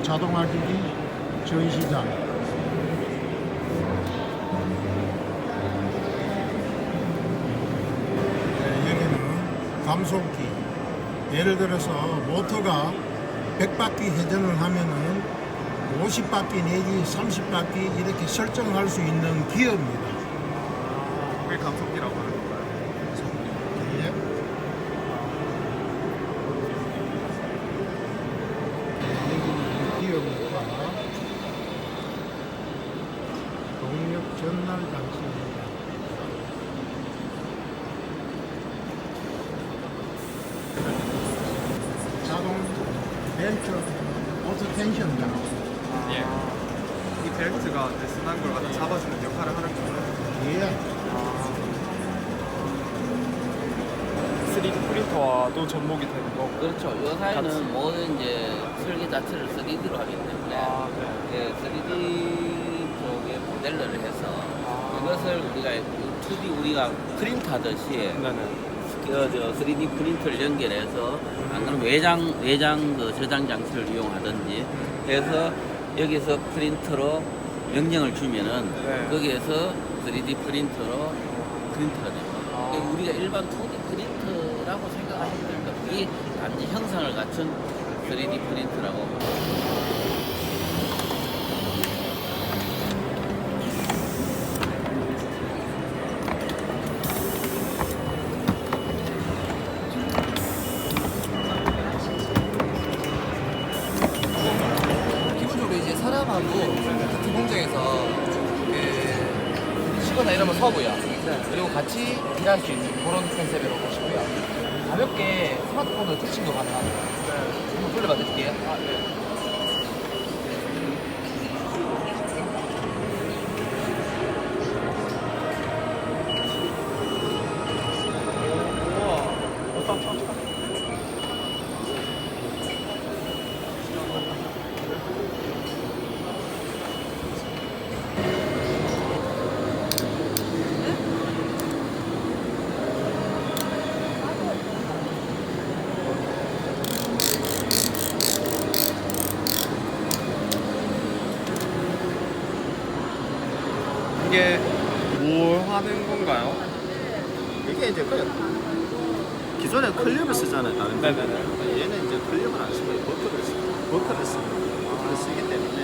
제 자동화기기 전시장. 네, 여기는 감속기. 예를 들어서 모터가 100바퀴 회전을 하면은 50바퀴 내지 30바퀴 이렇게 설정할 수 있는 기어입니다. 그게 감속기라고 하는 건가요? 예. 여기는 기어입니다. 동력 전달 장치입니다. 자동 벨트 오토 텐션 장치. 예. 이 벨트가 레슨한 걸 갖다 잡아주는 역할을 하는 거예요. 예. 3D 프린터와도 접목이 되는 거고. 그렇죠. 요사이는 모든 이제 설계 자체를 3D로 하기 때문에 아, 네. 예, 3D 쪽에 모델러를 해서 아. 이것을 우리가 2D 우리가 프린트 하듯이 네네. 그, 저 3D 프린터를 연결해서 안 그러면 외장 외장 그 저장 장치를 이용하든지 해서 여기서 프린터로 명령을 주면은 네. 거기에서 3D 프린터로 프린터가 됩니다. 아. 그러니까 우리가 일반 2D 프린터라고 생각하시면 됩니다. 그게 단지 형상을 갖춘 3D 프린터라고. 일할 수 있는 그런 컨셉으로 보시고요. 가볍게 스마트폰으로 터칭도 가능합니다. 한번 돌려봐 드릴게요. 이게 뭘 하는 건가요? 이게 이제 그 기존에 클립을 쓰잖아요 다른 네네네. 분들은. 얘는 이제 클립을 안 쓰고 버클을 쓰 버클을 쓰 버클을 쓰기 때문에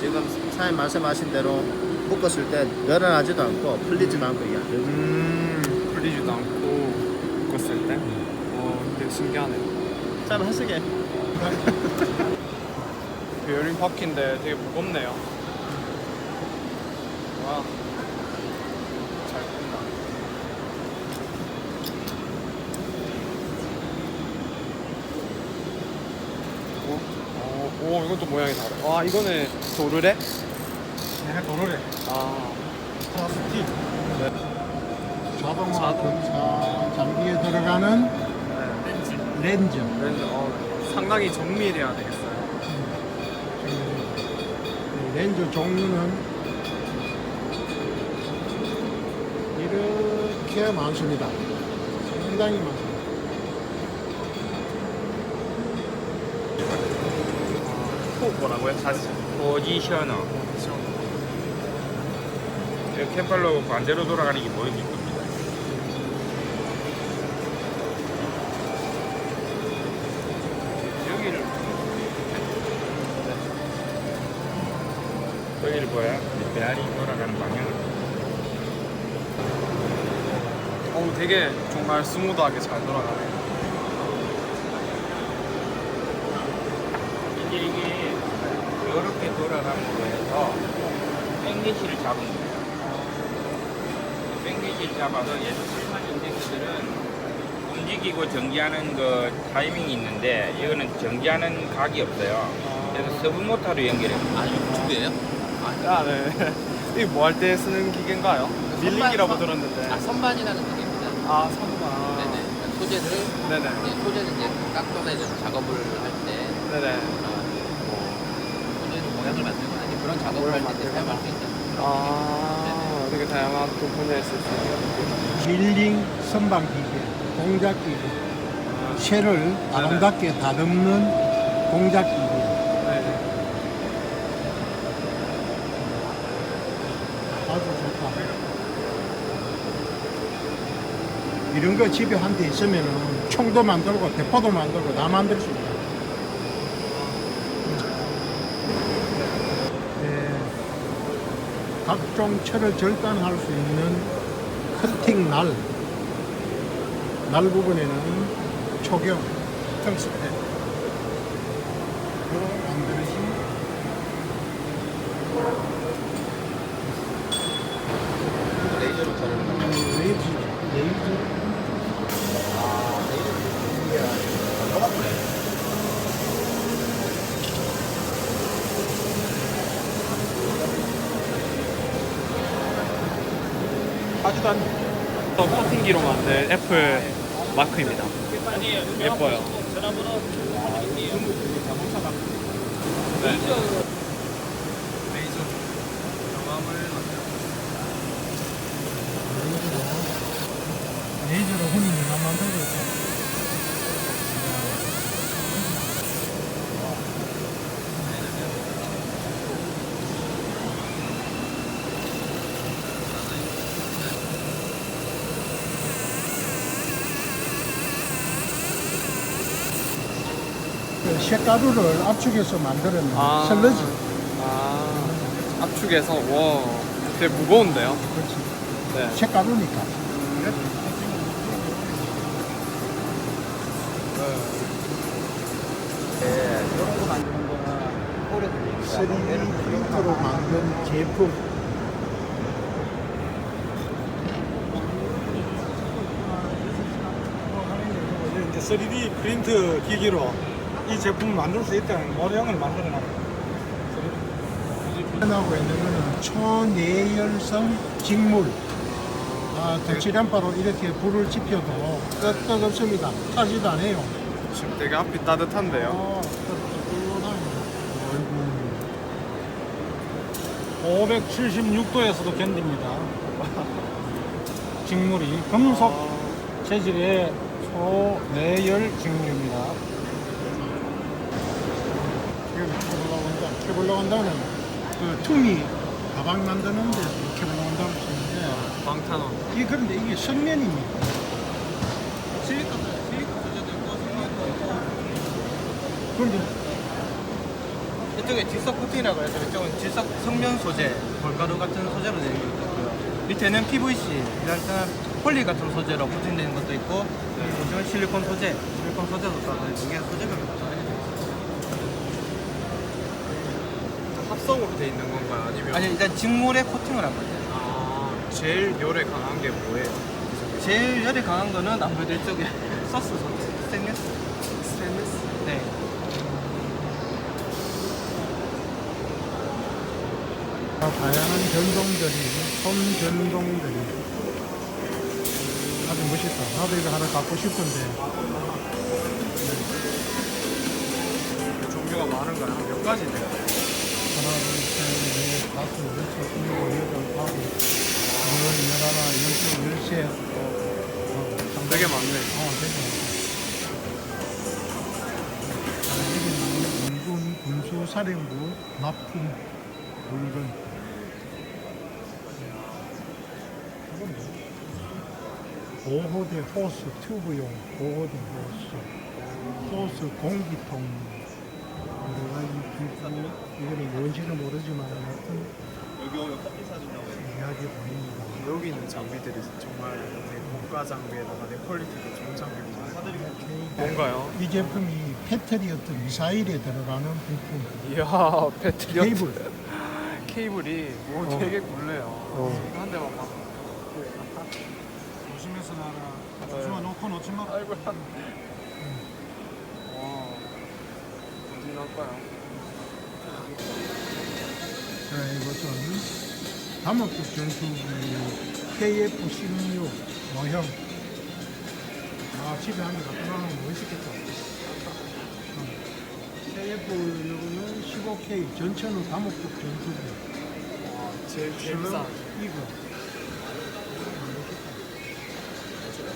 지금 사장님 말씀하신 대로 묶었을 때 늘어나지도 않고 풀리지도 않고 이게 안 되죠. 음, 풀리지도 않고 묶었을 때. 어, 되게 신기하네요. 잘 하시게. 베어링 바퀴인데 되게 무겁네요. 와. 오, 이건 또 모양이 다르. 아, 이거는 도르래? 네, 도로래. 아, 플라스틱. 네. 자동화 자동. 검사 장비에 들어가는 네. 렌즈. 렌즈, 어, 상당히 정밀해야 되겠어요. 이 렌즈 종류는 이렇게 많습니다. 상당히 많습니다. 코 뭐라고요? 다시. 포지셔너 이 캠팔로 반대로 돌아가는 게 보이실 겁니다. 여기를 여기를 보야 이 배알이 돌아가는 방향을 어우, 되게 정말 스무드하게 잘 돌아가네요. 이제 이게 이렇게 돌아감으로 해서 백리시를 잡은 거예요. 백리시를 잡아서 예를 실만 인덱스들은 움직이고 정지하는 그 타이밍이 있는데 이거는 정지하는 각이 없어요. 그래서 서브 모터로 연결해요. 아, 유튜브예요? 아, 네. 이게 뭐 할 때 쓰는 기계인가요? 밀링이라고 선반- 들었는데. 아, 선반이라는 얘기입니다. 아, 선반. 네네. 그러니까 소재를 네네. 이제 소재는 이제 깎아내는 작업을 할때 네네. 소재로 모양을 만들거나 이제 그런 작업을 할때 사용할 수 있는 아, 되게 다양한 또 분야에 수 있는. 밀링 선반 기계, 공작 기계, 쇠를 아름답게 다듬는 공작 기계. 네. 이런 거 집에 한 대 있으면은 총도 만들고 대포도 만들고 다 만들 수 있다. 네, 각종 철을 절단할 수 있는 커팅 날, 날 부분에는 초경, 특수패, 로 만들어진 레이저로 자르는 거. 레이저, 레이저 하지도 않. 또 애플 마크입니다. 예뻐요. 네. 레이저로 혼인이나 만들고 있다. 그 쇳가루를 압축해서 만드는 아. 슬러지. 아, 압축해서 와, 되게 무거운데요. 그렇지. 네. 쇳가루니까. 이런 거 만드는 거는 오래 걸립니다. 3D 프린터로 만든 제품. 이제 3D 프린트 기기로 이 제품을 만들 수 있다는 모형을 만들어 놨 하고 있는 거는 초내열성 직물. 아, 덕칠연파로 이렇게 불을 지펴도 끄떡 없습니다. 타지도 않아요. 지금 되게 앞이 따뜻한데요. 어, 어이구. 576도에서도 견딥니다. 직물이 금속 재질의 초내열 직물입니다. 지금 케블라원단. 케블라원단은 그 투미 가방 만드는 데서 케블라원단을 쓰는데 방탄원. 이게 그런데 이게 성면입니다. 그런데 이쪽에 질석 코팅이라고 해서 이쪽은 질석 성면 소재, 볼가루 같은 소재로 되어 있고요. 밑에는 PVC, 그다음 폴리 같은 소재로 코팅되는 것도 있고, 이쪽은 실리콘 소재, 실리콘 소재도 따로 이게 소재별로 다 다르게 돼요. 합성으로 돼 있는 건가요? 아니면 아니 일단 직물에 코팅을 한 거죠. 아, 제일 열에 강한 게 뭐예요? 제일 열이 강한 거는 아무래도 이쪽에 서스 소재, 스테인리스. 스테인리스. 네. 다양한 전동들이, 손 전동들이 아주 멋있다. 나도 이거 하나 갖고 싶은데 종류가 많은가요? 몇 가지 둘, 되게 많네. 어, 되게 많다. 공군 군수 사령부 납품 물건. 보호대 호스 튜브용 보호대 호스 호스 공기통 가지 기구 이거는 뭔지는 모르지만 하여튼 여기 오면 커피 사준다고 이야기 보입니다. 여기 있는 장비들이 정말 고가 장비에다가 내 퀄리티도 좋은 장비고 뭔가요? 이 제품이 패트리어트 미사일에 들어가는 부품 이야 배터리 케이블 케이블이 오 어. 되게 굴래요. 어. 이거 한 대만 막. 조심해서 나라. 네. 조심하 놓고 놓지 마. 아이고. 와 어디 갈까요? 자, 이것은 다목적 전투기 KF-16 모형. 아, 집에 한개 갖다 놓으면 멋있겠다. 어. KF-16은 15K 전천후 다목적 전투기. 와 제일 제일 비싼 이거.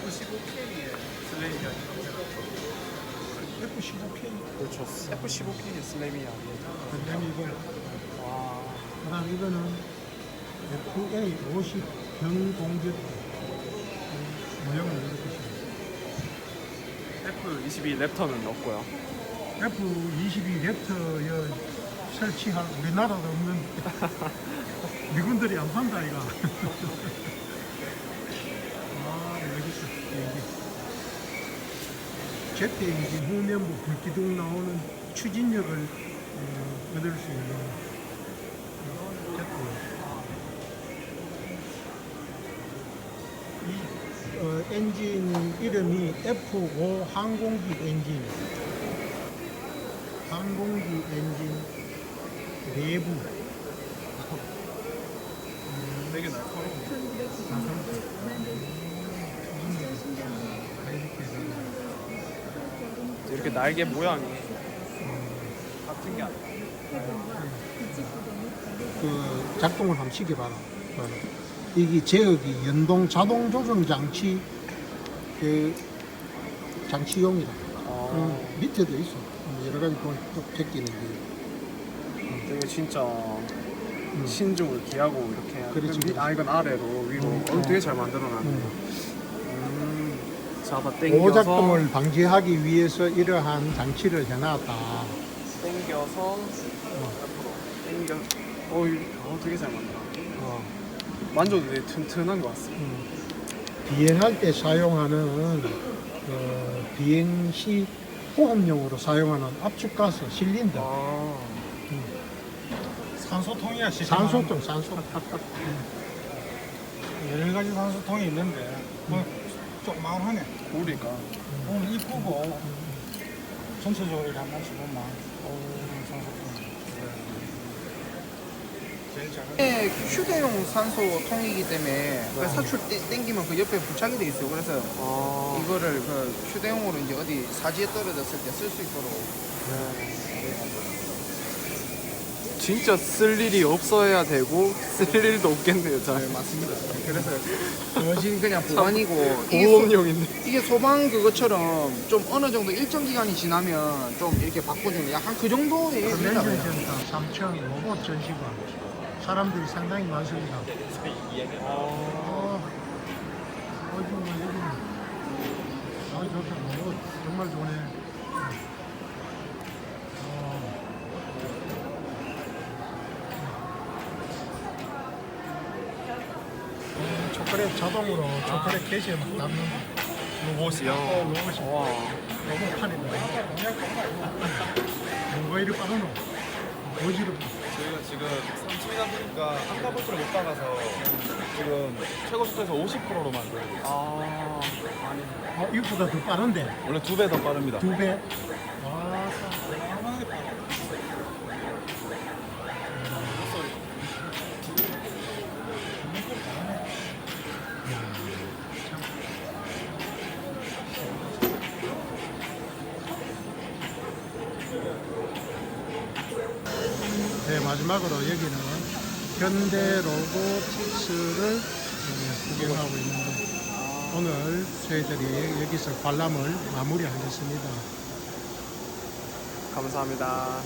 F15K의 슬레임이 아니라 F-15K. 그렇죠. F15K의 슬레임이 아니에요. 그다음에 이거. 와 그다음 이거는 FA50 경공격 모형을 이렇게 F22 랩터는 없고요. F-22 랩터 설치할 우리나라도 없는 미군들이 안 판다 이가. 아 여기 있어 여기. 제트 엔진 후면부 불기둥 나오는 추진력을 어, 얻을 수 있는 어, 제트. 이 어, 엔진 이름이 F5 항공기 엔진. 항공기 엔진 내부 되게 날카로워. 이렇게 날개 모양이 같은 게 아니야. 그 작동을 한번 시켜봐라. 봐라. 이게 제어기 연동 자동 조정 장치 그 장치용이다. 음, 밑에도 있어. 음, 여러 가지 또, 또 제끼는 게. 되게 진짜 신중을 기하고 이렇게 해야 그렇지, 위- 아 이건 아래로 위로 음, 어, 어. 되게 잘 만들어놨네. 음. 음, 잡아 당겨서 오작동을 방지하기 위해서 이러한 장치를 해놨다. 당겨서 앞으로 당겨. 어, 이- 어 되게 잘 만들어. 어. 만져도 되게 튼튼한 것 같습니다. 음. 비행할 때 사용하는 어, 비행 시 호흡용으로 사용하는 압축가스 실린더. 아, 산소통이야 시스템. 산소통, 산소. 여러 가지 산소통이 있는데 뭐 조그만하네. 우리가 보면 이쁘고 전체적으로 이렇게 한 번씩 보면 어, 산소통. 제일 작은. 이게 휴대용 산소통이기 때문에 그 사출 땡- 땡기면 그 옆에 부착이 돼 있어요. 그래서 아, 이거를 그 휴대용으로 이제 어디 사지에 떨어졌을 때 쓸 수 있도록 진짜 쓸 일이 없어야 되고 쓸 일도 없겠네요. 잘. 네, 맞습니다. 그래서 대신 그냥 보관이고 이게, 소, 보험용인데. 이게 소방 그것처럼 좀 어느 정도 일정 기간이 지나면 좀 이렇게 바꿔주는 약간 그 정도의 컨벤션 일이라고요. 센터 3천 로봇 전시관 사람들이 상당히 많습니다. 어, 어디 뭐 여기는 아 좋다 로봇 정말 좋네. 초콜릿 자동으로 초콜릿 게시에 막 담는 로봇이요. 어, 로봇이 와. 로봇판이다. 뭐가 이리 빠르노? 어지럽다. 저희가 지금 3층이다 보니까 한가 볼트를 못 박아서 지금 최고 속도에서 50%로 만들고 있어요. 아, 어, 이거보다 더 빠른데 원래 두 배 더 빠릅니다. 두 배. 마지막으로 여기는 현대 로보틱스를 네, 구경하고 있는데 오늘 저희들이 여기서 관람을 마무리하겠습니다. 감사합니다.